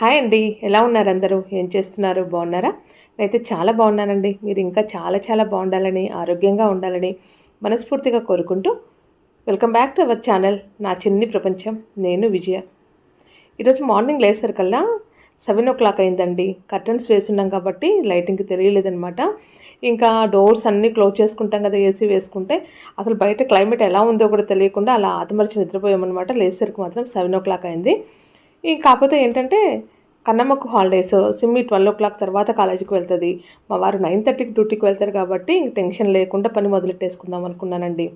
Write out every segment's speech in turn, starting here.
Hi అండి ఎలా ఉన్నారు అందరూ? ఏం చేస్తున్నారు? బాగున్నారా? నేనైతే చాలా బాగున్నానండి. మీరు ఇంకా చాలా చాలా బాగుండాలని ఆరోగ్యంగా ఉండాలని మనస్ఫూర్తిగా కోరుకుంటూ welcome back to our channel నా చిన్ని ప్రపంచం నేను విజయ. ఈరోజు మార్నింగ్ లేసరికల్లా సెవెన్ ఓ క్లాక్ అయిందండి. కర్టన్స్ వేసున్నాం కాబట్టి లైటింగ్కి తెలియలేదనమాట ఇంకా డోర్స్ అన్నీ క్లోజ్ చేసుకుంటాం కదా ఏసీ వేసుకుంటే అసలు బయట క్లైమేట్ ఎలా ఉందో కూడా తెలియకుండా అలా ఆతమరిచి నిద్రపోయామన్నమాట. లేసరికి మాత్రం సెవెన్ ఓ క్లాక్ అయింది. కాకపోతే ఏంటంటే కన్నమ్మకు holidays Simmi twelve o'clock తర్వాత కాలేజీకి వెళ్తుంది. మా వారు నైన్ థర్టీకి డ్యూటీకి వెళ్తారు కాబట్టి ఇంక టెన్షన్ లేకుండా పని మొదలెట్టేసుకుందాం అనుకున్నానండి.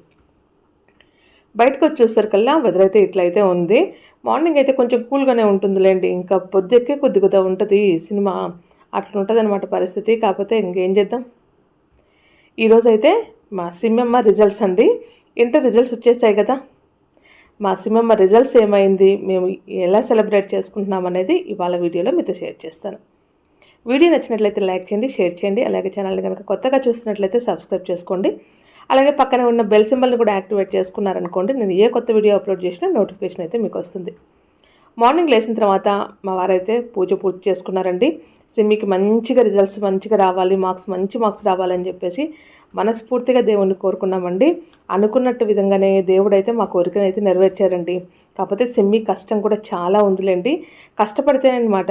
బయటకు వచ్చేసరికల్లా వెదర్ అయితే ఇట్లయితే ఉంది. మార్నింగ్ అయితే కొంచెం కూల్గానే ఉంటుందిలేండి. ఇంకా పొద్దుక్కే కొద్దిగా ఉంటుంది సినిమా. అట్లా ఉంటుంది అనమాట పరిస్థితి. కాకపోతే ఇంకేం చేద్దాం? ఈరోజైతే మా సిమ్మమ్మ రిజల్ట్స్ అండి. ఇంటర్ రిజల్ట్స్ వచ్చేసాయి కదా. మా సిమ్మమ్మ రిజల్ట్స్ ఏమైంది మేము ఎలా సెలబ్రేట్ చేసుకుంటున్నాం అనేది ఇవాళ వీడియోలో మీతో షేర్ చేస్తాను. వీడియో నచ్చినట్లయితే లైక్ చేయండి షేర్ చేయండి. అలాగే ఛానల్ని కనుక కొత్తగా చూస్తున్నట్లయితే సబ్స్క్రైబ్ చేసుకోండి. అలాగే పక్కన ఉన్న బెల్ సింబల్ని కూడా యాక్టివేట్ చేసుకున్నారనుకోండి నేను ఏ కొత్త వీడియో అప్లోడ్ చేసినా నోటిఫికేషన్ అయితే మీకు వస్తుంది. మార్నింగ్ లేచిన తర్వాత మా వారైతే పూజ పూర్తి చేసుకున్నారండి. సిమ్మికి మంచిగా రిజల్ట్స్ మంచిగా రావాలి మార్క్స్ మంచి మార్క్స్ రావాలని చెప్పేసి మనస్ఫూర్తిగా దేవుణ్ణి కోరుకున్నామండి. అనుకున్నట్టు విధంగానే దేవుడైతే మా కోరికనైతే నెరవేర్చారండి. కాకపోతే సిమ్మి కష్టం కూడా చాలా ఉందిలేండి. కష్టపడితేనమాట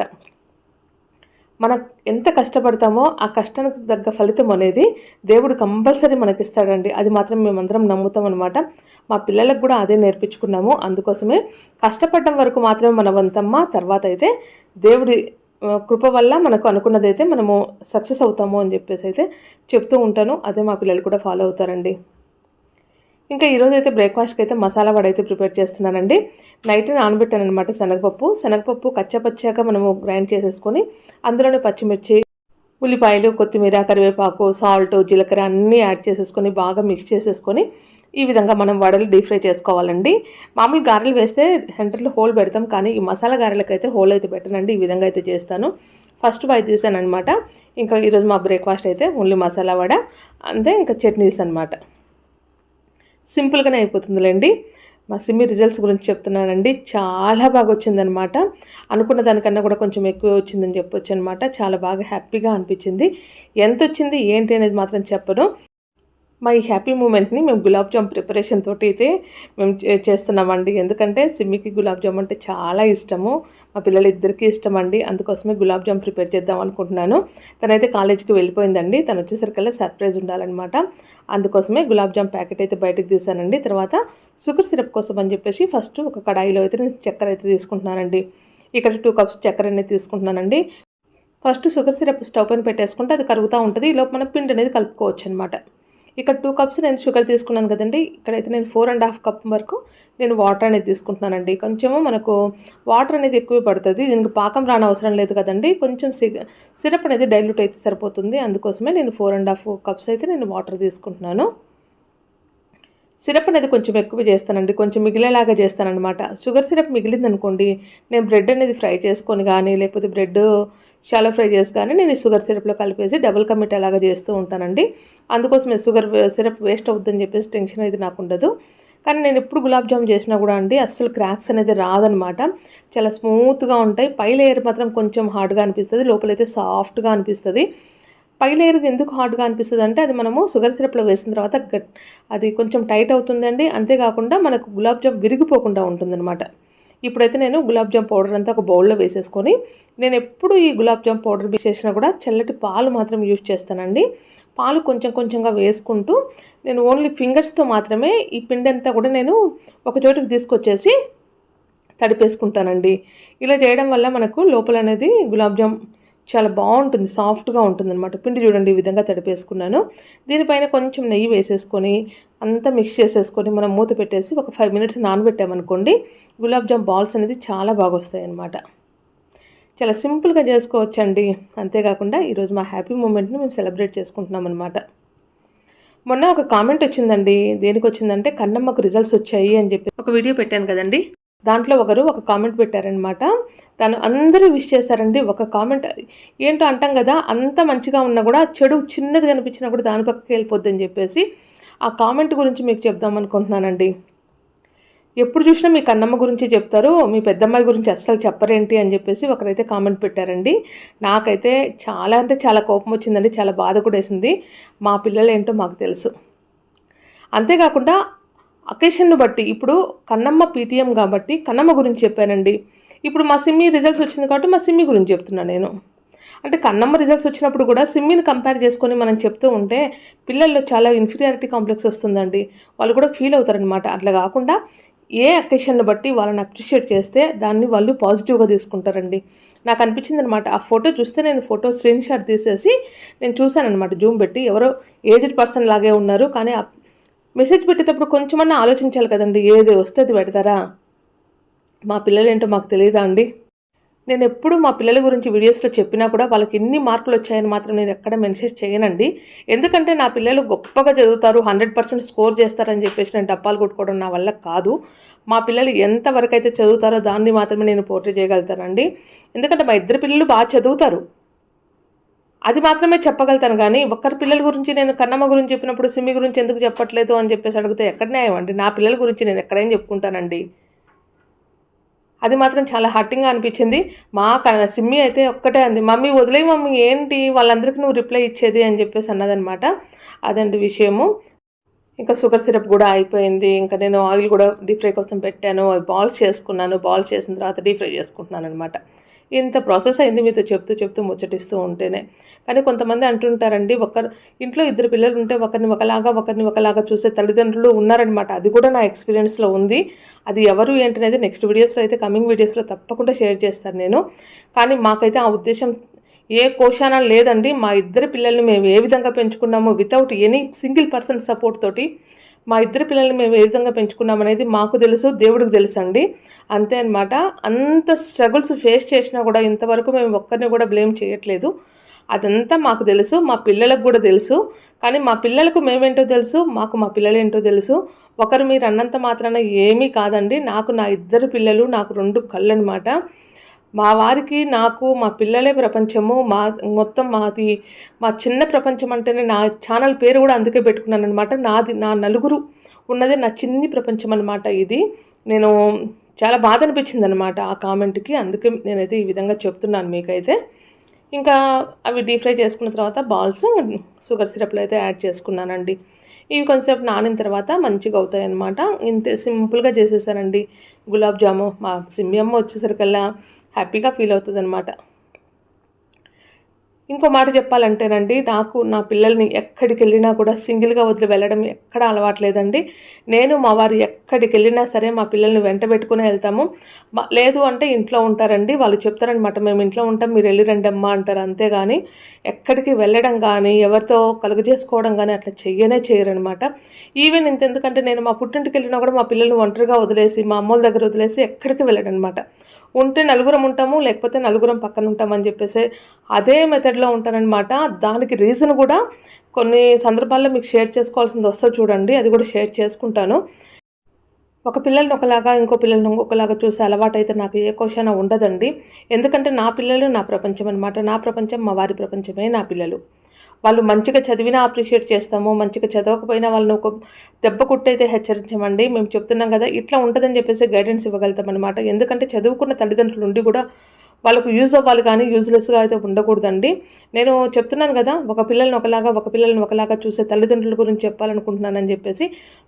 మనం ఎంత కష్టపడతామో ఆ కష్టానికి తగ్గ ఫలితం అనేది దేవుడు కంపల్సరీ మనకిస్తాడండి. అది మాత్రం మేమందరం నమ్ముతాం అనమాట మా పిల్లలకు కూడా అదే నేర్పించుకున్నాము. అందుకోసమే కష్టపడడం వరకు మాత్రమే మన వంతమ్మ తర్వాత అయితే దేవుడి కృప వల్ల మనకు అనుకున్నదైతే మనము సక్సెస్ అవుతాము అని చెప్పేసి అయితే చెప్తూ ఉంటాను. అదే మా పిల్లలు కూడా ఫాలో అవుతారండి. ఇంకా ఈరోజు అయితే బ్రేక్ఫాస్ట్కి అయితే మసాలా వడ అయితే ప్రిపేర్ చేస్తున్నానండి. నైట్ నానబెట్టాను అనమాట శనగపప్పు. శనగపప్పు కచ్చపచ్చాక మనము గ్రైండ్ చేసేసుకొని అందులోనే పచ్చిమిర్చి ఉల్లిపాయలు కొత్తిమీర కరివేపాకు సాల్ట్ జీలకర్ర అన్నీ యాడ్ చేసేసుకొని బాగా మిక్స్ చేసేసుకొని ఈ విధంగా మనం వడలు డీప్ ఫ్రై చేసుకోవాలండి. మామూలు గారెలు వేస్తే సెంటర్లో హోల్ పెడతాం కానీ ఈ మసాలా గారెలకైతే హోల్ అయితే పెట్టనండి. ఈ విధంగా అయితే చేస్తాను. ఫస్ట్ బై తీసాను అనమాట ఇంకా ఈరోజు మా బ్రేక్ఫాస్ట్ అయితే ఓన్లీ మసాలా వడ అంతే ఇంకా చట్నీస్ అనమాట సింపుల్గానే అయిపోతుందిలేండి. మా సిమ్మి రిజల్ట్స్ గురించి చెప్తున్నానండి. చాలా బాగా వచ్చిందనమాట అనుకున్న దానికన్నా కూడా కొంచెం ఎక్కువ వచ్చిందని చెప్పొచ్చు అనమాట చాలా బాగా హ్యాపీగా అనిపించింది. ఎంత వచ్చింది ఏంటి అనేది మాత్రం చెప్పను. మా ఈ హ్యాపీ మూమెంట్ని మేము గులాబ్ జామ్ ప్రిపరేషన్ తోటి అయితే మేము చేస్తున్నామండి. ఎందుకంటే సిమ్మికి గులాబ్ జామ్ అంటే చాలా ఇష్టము. మా పిల్లలు ఇద్దరికీ ఇష్టం అండి అందుకోసమే గులాబ్ జామ్ ప్రిపేర్ చేద్దాం అనుకుంటున్నాను. తనైతే కాలేజీకి వెళ్ళిపోయిందండి. తను వచ్చేసరికల్లా సర్ప్రైజ్ ఉండాలన్నమాట. అందుకోసమే గులాబ్ జామ్ ప్యాకెట్ అయితే బయటకు తీసానండి. తర్వాత షుగర్ సిరప్ కోసం అని చెప్పేసి ఫస్ట్ ఒక కడాయిలో అయితే నేను చక్కెర అయితే తీసుకుంటున్నానండి. ఇక్కడ టూ కప్స్ చక్కెర అనేది తీసుకుంటున్నానండి. ఫస్ట్ షుగర్ సిరప్ స్టవ్ పైన పెట్టేసుకుంటే అది కరుగుతూ ఉంటుంది. ఈ లోపు మనం పిండి అనేది కలుపుకోవచ్చు అనమాట ఇక్కడ టూ కప్స్ నేను షుగర్ తీసుకున్నాను కదండి. ఇక్కడైతే నేను ఫోర్ అండ్ హాఫ్ కప్ వరకు నేను వాటర్ అనేది తీసుకుంటున్నానండి. కొంచెము మనకు వాటర్ అనేది ఎక్కువ పడుతుంది. దీనికి పాకం రాని అవసరం లేదు కదండి. కొంచెం సిరప్ అనేది డైల్యూట్ అయితే సరిపోతుంది. అందుకోసమే నేను ఫోర్ అండ్ హాఫ్ కప్స్ అయితే నేను వాటర్ తీసుకుంటున్నాను. సిరప్ అనేది కొంచెం ఎక్కువ చేస్తానండి. కొంచెం మిగిలేలాగా చేస్తానన్నమాట. షుగర్ సిరప్ మిగిలింది అనుకోండి నేను బ్రెడ్ అనేది ఫ్రై చేసుకొని కానీ లేకపోతే బ్రెడ్ షాలో ఫ్రై చేసి కానీ నేను షుగర్ సిరప్లో కలిపేసి డబుల్ కమిట్ అలాగా చేస్తూ ఉంటానండి. అందుకోసమే షుగర్ సిరప్ వేస్ట్ అవుతుందని చెప్పేసి టెన్షన్ అయితే నాకు ఉండదు. కానీ నేను ఎప్పుడు గులాబ్ జామ్ చేసినా కూడా అండి అస్సలు క్రాక్స్ అనేది రాదనమాట చాలా స్మూత్గా ఉంటాయి. పై లేయర్ మాత్రం కొంచెం హార్డ్గా అనిపిస్తుంది లోపలైతే సాఫ్ట్గా అనిపిస్తుంది. పై లేయర్ ఎందుకు హార్డ్గా అనిపిస్తుంది అంటే అది మనము షుగర్ సిరప్లో వేసిన తర్వాత గట్ అది కొంచెం టైట్ అవుతుందండి. అంతేకాకుండా మనకు గులాబ్ జామ్ విరిగిపోకుండా ఉంటుందన్నమాట. ఇప్పుడైతే నేను గులాబ్ జామ్ పౌడర్ అంతా ఒక బౌల్లో వేసేసుకొని నేను ఎప్పుడు ఈ గులాబ్ జామ్ పౌడర్ చేసినా కూడా చల్లటి పాలు మాత్రం యూజ్ చేస్తానండి. పాలు కొంచెం కొంచెంగా వేసుకుంటూ నేను ఓన్లీ ఫింగర్స్తో మాత్రమే ఈ పిండి అంతా కూడా నేను ఒక చోటుకి తీసుకొచ్చేసి తడిపేసుకుంటానండి. ఇలా చేయడం వల్ల మనకు లోపల అనేది గులాబ్ జామ్ చాలా బాగుంటుంది సాఫ్ట్గా ఉంటుంది అనమాట పిండి చూడండి ఈ విధంగా తడిపేసుకున్నాను. దీనిపైన కొంచెం నెయ్యి వేసేసుకొని అంతా మిక్స్ చేసేసుకొని మనం మూత పెట్టేసి ఒక ఫైవ్ మినిట్స్ నానబెట్టామనుకోండి గులాబ్ జామ్ బాల్స్ అనేది చాలా బాగా వస్తాయి అన్నమాట చాలా సింపుల్గా చేసుకోవచ్చండి. అంతేకాకుండా ఈరోజు మా హ్యాపీ మూమెంట్ని మేము సెలబ్రేట్ చేసుకుంటున్నాం అనమాట మొన్న ఒక కామెంట్ వచ్చిందండి. దేనికి వచ్చిందంటే కన్నమ్మకు రిజల్ట్స్ వచ్చాయి అని చెప్పి. ఒక వీడియో పెట్టాను కదండి. దాంట్లో ఒకరు ఒక కామెంట్ పెట్టారనమాట తను అందరూ విష్ చేశారండి. ఒక కామెంట్ ఏంటో అంటాం కదా అంత మంచిగా ఉన్నా కూడా చెడు చిన్నది కనిపించినా కూడా దాని పక్కకి వెళ్ళిపోద్దని చెప్పేసి ఆ కామెంట్ గురించి మీకు చెప్దాం అనుకుంటున్నానండి. ఎప్పుడు చూసినా మీ కన్నమ్మ గురించి చెప్తారు మీ పెద్దమ్మాయి గురించి అస్సలు చెప్పరేంటి అని చెప్పేసి ఒకరైతే కామెంట్ పెట్టారండి. నాకైతే చాలా అంటే చాలా కోపం వచ్చిందండి చాలా బాధ కూడా వేసింది. మా పిల్లలు ఏంటో మాకు తెలుసు. అంతేకాకుండా అకేషన్ను బట్టి ఇప్పుడు కన్నమ్మ పీటీఎం కాబట్టి కన్నమ్మ గురించి చెప్పానండి. ఇప్పుడు మా సిమ్మి రిజల్ట్స్ వచ్చింది కాబట్టి మా సిమ్మి గురించి చెప్తున్నాను నేను. అంటే కన్నమ్మ రిజల్ట్స్ వచ్చినప్పుడు కూడా సిమ్మిని కంపేర్ చేసుకొని మనం చెప్తూ ఉంటే పిల్లల్లో చాలా ఇన్ఫీరియారిటీ కాంప్లెక్స్ వస్తుందండి. వాళ్ళు కూడా ఫీల్ అవుతారనమాట అట్లా కాకుండా ఏ అకేషన్ను బట్టి వాళ్ళని అప్రిషియేట్ చేస్తే దాన్ని వాళ్ళు పాజిటివ్గా తీసుకుంటారండి. నాకు అనిపించింది అనమాట ఆ ఫోటో చూస్తే నేను ఫోటో స్క్రీన్ షాట్ తీసేసి నేను చూశాను అనమాట జూమ్ పెట్టి ఎవరో ఏజ్డ్ పర్సన్ లాగే ఉన్నారు. కానీ మెసేజ్ పెట్టేటప్పుడు కొంచెమన్నా ఆలోచించాలి కదండి. ఏది వస్తే అది పెడతారా? మా పిల్లలు ఏంటో మాకు తెలియదా అండి? నేను ఎప్పుడు మా పిల్లల గురించి వీడియోస్లో చెప్పినా కూడా వాళ్ళకి ఎన్ని మార్కులు వచ్చాయని మాత్రం నేను ఎక్కడ మెన్షన్ చేయనండి. ఎందుకంటే నా పిల్లలు గొప్పగా చదువుతారు హండ్రెడ్ పర్సెంట్ స్కోర్ చేస్తారని చెప్పేసి నేను డబ్బాలు కొట్టుకోవడం నా వల్ల కాదు. మా పిల్లలు ఎంతవరకు అయితే చదువుతారో దాన్ని మాత్రమే నేను పోటీ చేయగలుగుతానండి. ఎందుకంటే మా ఇద్దరు పిల్లలు బాగా చదువుతారు. అది మాత్రమే చెప్పగలుగుతాను కానీ ఒక్కరి పిల్లల గురించి నేను కన్నమ్మ గురించి చెప్పినప్పుడు సిమ్మి గురించి ఎందుకు చెప్పట్లేదు అని చెప్పేసి అడిగితే ఎక్కడ న్యాయం అండి? నా పిల్లల గురించి నేను ఎక్కడైనా చెప్పుకుంటానండి? అది మాత్రం చాలా హర్టింగ్గా అనిపించింది. మా క- సిమ్మి అయితే ఒక్కటే అంది. మమ్మీ వదిలే మమ్మీ ఏంటి వాళ్ళందరికీ నువ్వు రిప్లై ఇచ్చేది? అని చెప్పేసి అన్నదనమాట. అదండి విషయము. ఇంకా షుగర్ సిరప్ కూడా అయిపోయింది. ఇంకా నేను ఆయిల్ కూడా డీప్ ఫ్రై కోసం పెట్టాను. అవి బాల్స్ చేసుకున్నాను. బాల్స్ చేసిన తర్వాత డీప్ ఫ్రై చేసుకుంటున్నాను అనమాట ఇంత ప్రాసెస్ అయింది మీతో చెప్తూ చెప్తూ ముచ్చటిస్తూ ఉంటేనే. కానీ కొంతమంది అంటుంటారండి ఒకరు ఇంట్లో ఇద్దరు పిల్లలు ఉంటే ఒకరిని ఒకలాగా ఒకరిని ఒకలాగా చూసే తల్లిదండ్రులు ఉన్నారనమాట అది కూడా నా ఎక్స్పీరియన్స్లో ఉంది. అది ఎవరు ఏంటనేది నెక్స్ట్ వీడియోస్లో అయితే కమింగ్ వీడియోస్లో తప్పకుండా షేర్ చేస్తాను నేను. కానీ మాకైతే ఆ ఉద్దేశం ఏ కోశాన లేదండి. మా ఇద్దరి పిల్లల్ని మేము ఏ విధంగా పెంచుకున్నామో without any single person support తోటి మా ఇద్దరు పిల్లల్ని మేము ఏ విధంగా పెంచుకున్నాం అనేది మాకు తెలుసు దేవుడికి తెలుసు అండి అంతే అనమాట అంత స్ట్రగుల్స్ ఫేస్ చేసినా కూడా ఇంతవరకు మేము ఒక్కరిని కూడా బ్లేమ్ చేయట్లేదు. అదంతా మాకు తెలుసు మా పిల్లలకు కూడా తెలుసు. కానీ మా పిల్లలకు మేమేంటో తెలుసు మాకు మా పిల్లలు ఏంటో తెలుసు. ఒకరు మీరు అన్నంత మాత్రాన ఏమీ కాదండి. నాకు నా ఇద్దరు పిల్లలు నాకు రెండు కళ్ళు అనమాట మా వారికి నాకు మా పిల్లలే ప్రపంచము. మా మొత్తం మాది మా చిన్న ప్రపంచం అంటేనే నా ఛానల్ పేరు కూడా అందుకే పెట్టుకున్నాను అనమాట నాది నా నలుగురు ఉన్నదే నా చిన్ని ప్రపంచం అనమాట ఇది. నేను చాలా బాధ అనిపించింది అనమాట ఆ కామెంట్కి. అందుకే నేనైతే ఈ విధంగా చెప్తున్నాను మీకైతే. ఇంకా అవి డీప్ ఫ్రై చేసుకున్న తర్వాత బాల్స్ షుగర్ సిరప్లో అయితే యాడ్ చేసుకున్నానండి. ఇవి కొంచెంసేపు నానిన తర్వాత మంచిగా అవుతాయి అనమాట ఇంతే సింపుల్గా చేసేసానండి. గులాబ్ జాము మా సిమ్మి అమ్మ వచ్చేసరికల్లా హ్యాపీగా ఫీల్ అవుతుంది అనమాట ఇంకో మాట చెప్పాలంటేనండి నాకు నా పిల్లల్ని ఎక్కడికి వెళ్ళినా కూడా సింగిల్గా వదిలి వెళ్ళడం ఎక్కడ అలవాట్లేదండి. నేను మా వారు ఎక్కడికి వెళ్ళినా సరే మా పిల్లల్ని వెంట పెట్టుకునే వెళ్తాము. లేదు అంటే ఇంట్లో ఉంటారండి వాళ్ళు చెప్తారనమాట మేము ఇంట్లో ఉంటాం మీరు వెళ్ళి రండి అమ్మా అంటారు. అంతేగాని ఎక్కడికి వెళ్ళడం కానీ ఎవరితో కలుగజేసుకోవడం కానీ అట్లా చెయ్యనే చేయరనమాట ఈవెన్ ఇంత ఎందుకంటే నేను మా పుట్టింటికి వెళ్ళినా కూడా మా పిల్లల్ని ఒంటరిగా వదిలేసి మా అమ్మోళ్ళ దగ్గర వదిలేసి ఎక్కడికి వెళ్ళడనమాట ఉంటే నలుగురం ఉంటాము లేకపోతే నలుగురం పక్కన ఉంటామని చెప్పేసి అదే మెథడ్లో ఉంటానన్నమాట దానికి రీజన్ కూడా కొన్ని సందర్భాల్లో మీకు షేర్ చేసుకోవాల్సింది వస్తుంది చూడండి అది కూడా షేర్ చేసుకుంటాను. ఒక పిల్లల్ని ఒకలాగా ఇంకో పిల్లల్ని ఇంకొకలాగా చూసే అలవాటు అయితే నాకు ఏ క్వశ్చన్ ఉండదండి. ఎందుకంటే నా పిల్లలు నా ప్రపంచం అనమాట నా ప్రపంచం మా వారి ప్రపంచమే నా పిల్లలు. వాళ్ళు మంచిగా చదివినా అప్రిషియేట్ చేస్తాము మంచిగా చదవకపోయినా వాళ్ళని ఒక దెబ్బ కుట్టయితే హెచ్చరించమండి. మేము చెప్తున్నాం కదా ఇట్లా ఉంటుందని చెప్పేసి గైడెన్స్ ఇవ్వగలుగుతాం అనమాట ఎందుకంటే చదువుకున్న తల్లిదండ్రులు ఉండి కూడా వాళ్ళకు యూజ్ అవ్వాలి కానీ యూజ్లెస్గా అయితే ఉండకూడదండి. నేను చెప్తున్నాను కదా ఒక పిల్లల్ని ఒకలాగా ఒక పిల్లల్ని ఒకలాగా చూసే తల్లిదండ్రుల గురించి చెప్పాలనుకుంటున్నానని చెప్పేసి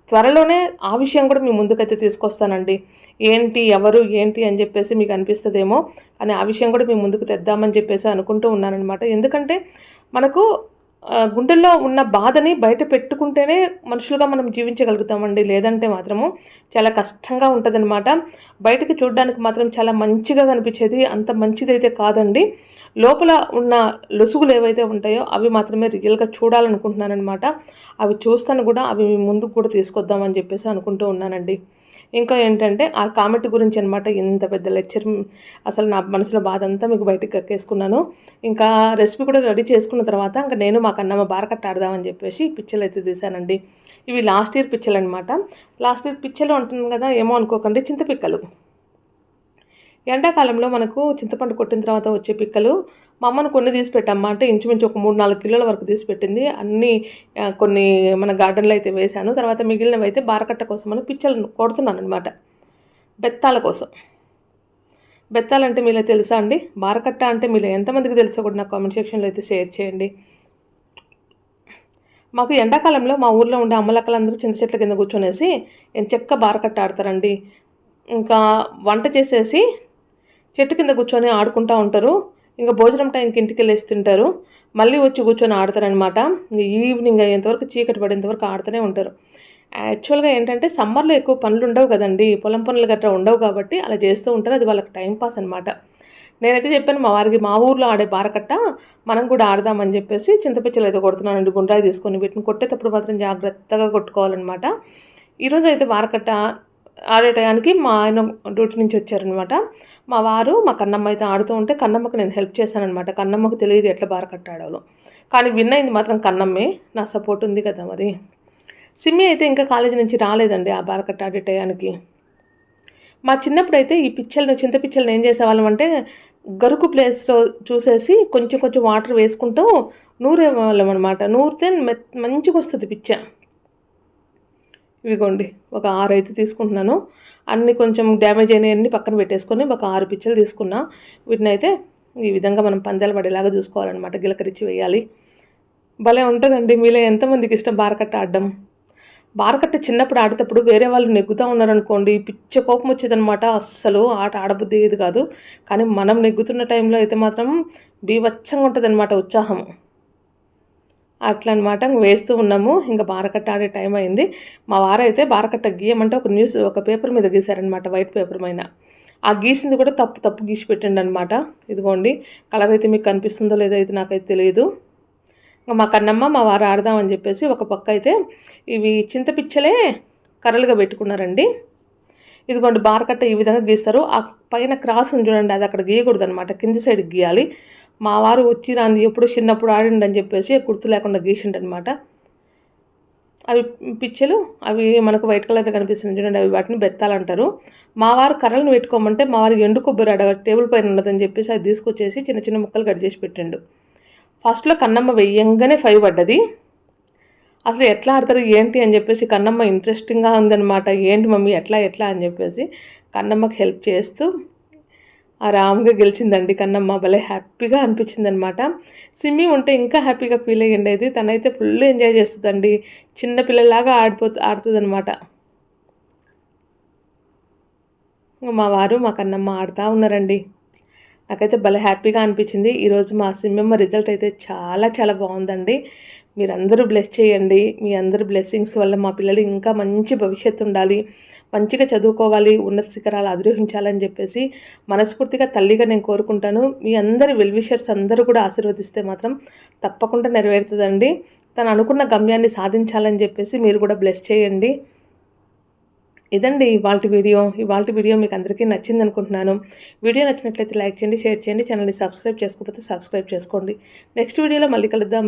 త్వరలోనే ఆ విషయం కూడా మీ ముందుకైతే తీసుకొస్తానండి. ఏంటి ఎవరు ఏంటి అని చెప్పేసి మీకు అనిపిస్తుందేమో కానీ ఆ విషయం కూడా మీ ముందుకు తెద్దామని చెప్పేసి అనుకుంటూ ఉన్నానన్నమాట. ఎందుకంటే మనకు గుండెల్లో ఉన్న బాధని బయట పెట్టుకుంటేనే మనుషులుగా మనం జీవించగలుగుతామండి. లేదంటే మాత్రము చాలా కష్టంగా ఉంటుందన్నమాట. బయటకు చూడడానికి మాత్రం చాలా మంచిగా కనిపించేది అంత మంచిదైతే కాదండి. లోపల ఉన్న లొసుగులు ఏవైతే ఉంటాయో అవి మాత్రమే రియల్గా చూడాలనుకుంటున్నానమాట అవి చూస్తాను కూడా అవి మీ ముందుకు కూడా తీసుకొద్దామని చెప్పేసి అనుకుంటూ ఉన్నానండి. ఇంకా ఏంటంటే ఆ కామెంట్ గురించి అనమాట ఇంత పెద్ద లెక్చర్ అసలు నా మనసులో బాధ అంతా మీకు బయటకు కక్కేసుకున్నాను ఇంకా రెసిపీ కూడా రెడీ చేసుకున్న తర్వాత ఇంకా నేను మా కన్నమ్మ బారకట్ట ఆడదామని చెప్పేసి పిచ్చలు అయితే తీసానండి ఇవి లాస్ట్ ఇయర్ పిచ్చలు అనమాట లాస్ట్ ఇయర్ పిచ్చలు ఉంటుంది కదా ఏమో అనుకోకండి చింతపిక్కలు. ఎండాకాలంలో మనకు చింతపండు కొట్టిన తర్వాత వచ్చే పిక్కలు మా అమ్మను కొన్ని తీసి పెట్టమ్మా అంటే ఇంచుమించు ఒక మూడు నాలుగు కిలోల వరకు తీసి పెట్టింది. అన్నీ కొన్ని మన గార్డెన్లో అయితే వేశాను. తర్వాత మిగిలినవి అయితే బారకట్ట కోసం అని పిచ్చలు కొడుతున్నాను అనమాట బెత్తాల కోసం. బెత్తాలంటే మీలో తెలుసా అండి? బారకట్ట అంటే మీలో ఎంతమందికి తెలుసో కూడా నాకు కామెంట్ సెక్షన్లో అయితే షేర్ చేయండి. మాకు ఎండాకాలంలో మా ఊర్లో ఉండే అమ్మలక్కలందరూ చింత చెట్ల కింద కూర్చొనేసి చెక్క బారకట్ట ఆడతారండి. ఇంకా వంట చేసేసి చెట్టు కింద కూర్చొని ఆడుకుంటూ ఉంటారు. ఇంకా భోజనం టైంకి ఇంటికి వెళ్ళేసి తింటారు. మళ్ళీ వచ్చి కూర్చొని ఆడతారనమాట ఈవినింగ్ అయ్యేంతవరకు చీకటి పడేంతవరకు ఆడుతూనే ఉంటారు. యాక్చువల్గా ఏంటంటే సమ్మర్లో ఎక్కువ పనులు ఉండవు కదండి. పొలం పనులు గట్రా ఉండవు కాబట్టి అలా చేస్తూ ఉంటారు. అది వాళ్ళకి టైంపాస్ అనమాట నేనైతే చెప్పాను మా వారికి మా ఊర్లో ఆడే బారకట్ట మనం కూడా ఆడదామని చెప్పేసి చింతపిచ్చలు అయితే కొడుతున్నానండి గుండ్రాయి తీసుకొని వీటిని కొట్టేటప్పుడు మాత్రం జాగ్రత్తగా కొట్టుకోవాలన్నమాట. ఈరోజు అయితే బారకట్ట ఆడే టయానికి మా ఆయన డ్యూటీ నుంచి వచ్చారనమాట. మా వారు మా కన్నమ్మ అయితే ఆడుతూ ఉంటే కన్నమ్మకి నేను హెల్ప్ చేశానమాట కన్నమ్మకు తెలియదు ఎట్లా బారకట్ట ఆడాలో కానీ విన్ అయింది మాత్రం కన్నమ్మే నా సపోర్ట్ ఉంది కదా మరి. సిమ్మి అయితే ఇంకా కాలేజీ నుంచి రాలేదండి ఆ బారకట్ట ఆడే టయానికి. మా చిన్నప్పుడు అయితే ఈ పిచ్చలను చింత పిచ్చలను ఏం చేసేవాళ్ళం అంటే గరుకు ప్లేస్లో చూసేసి కొంచెం కొంచెం వాటర్ వేసుకుంటూ నూరేవాళ్ళం అనమాట. నూరితే మంచిగా వస్తుంది పిచ్చ. ఇవిగోండి ఒక ఆరు అయితే తీసుకుంటున్నాను. అన్ని కొంచెం డ్యామేజ్ అయినవన్నీ పక్కన పెట్టేసుకొని ఒక ఆరు పిచ్చలు తీసుకున్నా. వీటిని అయితే ఈ విధంగా మనం పందాలు పడేలాగా చూసుకోవాలన్నమాట. గిలకరించి వేయాలి. భలే ఉంటుందండి. మీలో ఎంతమందికి ఇష్టం బారకట్ట ఆడడం? బారకట్ట చిన్నప్పుడు ఆడేటప్పుడు వేరే వాళ్ళు నెగ్గుతూ ఉన్నారనుకోండి పిచ్చ కోపం వచ్చేదనమాట అస్సలు ఆట ఆడబుద్ధి ఏది కాదు. కానీ మనం నెగ్గుతున్న టైంలో అయితే మాత్రం బీవచ్చంగా ఉంటుంది అనమాట ఉత్సాహం. అట్లా అనమాట వేస్తూ ఉన్నాము. ఇంకా బారకట్ట ఆడే టైం అయింది. మా వారైతే బారకట్ట గీయమంటే ఒక న్యూస్ ఒక పేపర్ మీద గీశారనమాట వైట్ పేపర్ పైన. ఆ గీసింది కూడా తప్పు తప్పు గీసి పెట్టండి అనమాట ఇదిగోండి కలర్ అయితే మీకు కనిపిస్తుందో లేదో అయితే నాకైతే తెలియదు మా కన్నమ్మ మా వారు ఆడదామని చెప్పేసి ఒక పక్క అయితే ఇవి చింతపిచ్చలే కర్రలుగా పెట్టుకున్నారండి. ఇదిగోండి బారకట్ట ఈ విధంగా గీస్తారు. ఆ పైన క్రాస్ ఉంది చూడండి అది అక్కడ గీయకూడదు అనమాట కింది సైడ్ గీయాలి. మా వారు వచ్చి రాంది ఎప్పుడు చిన్నప్పుడు ఆడండి అని చెప్పేసి గుర్తు లేకుండా గీసిండనమాట అవి పిచ్చలు అవి మనకు వైట్ కలర్ కనిపిస్తుంది చూడండి అవి వాటిని బెత్తాలంటారు. మా వారు కర్రలను పెట్టుకోమంటే మా వారు ఎండు కొబ్బరి అడ టేబుల్ పైన ఉన్నదని చెప్పేసి అది తీసుకొచ్చేసి చిన్న చిన్న ముక్కలు కట్ చేసి పెట్టిండు. ఫస్ట్లో కన్నమ్మ వెయ్యంగానే ఫైవ్ పడ్డది. అసలు ఎట్లా ఆడతారు ఏంటి అని చెప్పేసి కన్నమ్మ ఇంట్రెస్టింగ్గా ఉందనమాట ఏంటి మమ్మీ ఎట్లా ఎట్లా అని చెప్పేసి కన్నమ్మకి హెల్ప్ చేస్తూ ఆరామ్గా గెలిచిందండి కన్నమ్మ. భలే హ్యాపీగా అనిపించింది అనమాట సిమ్మి ఉంటే ఇంకా హ్యాపీగా ఫీల్ అయ్యిండేది. తనైతే ఫుల్ ఎంజాయ్ చేస్తుందండి. చిన్నపిల్లలాగా ఆడిపో ఆడుతుంది అనమాట మా వారు మా కన్నమ్మ ఆడుతూ ఉన్నారండి. నాకైతే భలే హ్యాపీగా అనిపించింది. ఈరోజు మా సిమ్మమ్మ రిజల్ట్ అయితే చాలా చాలా బాగుందండి. మీరందరూ బ్లెస్ చేయండి. మీ అందరు బ్లెస్సింగ్స్ వల్ల మా పిల్లలు ఇంకా మంచి భవిష్యత్తు ఉండాలి. మంచిగా చదువుకోవాలి ఉన్నత శిఖరాలు అధిరోహించాలని చెప్పేసి మనస్ఫూర్తిగా తల్లిగా నేను కోరుకుంటాను. మీ అందరి వెల్విషర్స్ అందరూ కూడా ఆశీర్వదిస్తే మాత్రం తప్పకుండా నెరవేరుతుందండి. తను అనుకున్న గమ్యాన్ని సాధించాలని చెప్పేసి మీరు కూడా బ్లెస్ చేయండి. ఇదండి ఇవాళ వీడియో. ఇవాళ వీడియో మీకు అందరికీ నచ్చింది అనుకుంటున్నాను. వీడియో నచ్చినట్లయితే లైక్ చేయండి షేర్ చేయండి ఛానల్ని సబ్స్క్రైబ్ చేసుకోకపోతే సబ్స్క్రైబ్ చేసుకోండి. నెక్స్ట్ వీడియోలో మళ్ళీ కలుద్దాం.